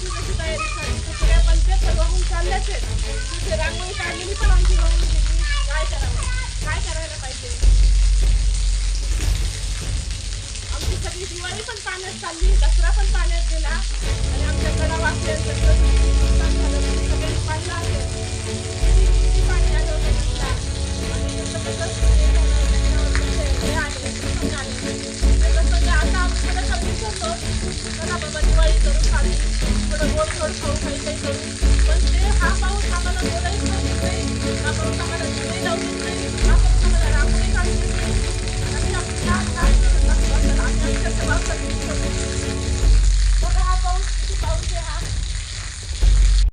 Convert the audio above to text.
लक्ष्मीपूजनाची तयारी झाली कुठल्या पण चालल्याच आहेत तिथे रांगोळी काढलेली पण आमची होऊन गेली काय करावं काय करायला पाहिजे आमची सगळी दिवाळी पण पाण्यात चालली दसरा पण पाण्यात गेला आणि आमच्या कडा नुकसान झालं पाहिलं असेल किती किती पाणी आलं होतं आणि but I want to go to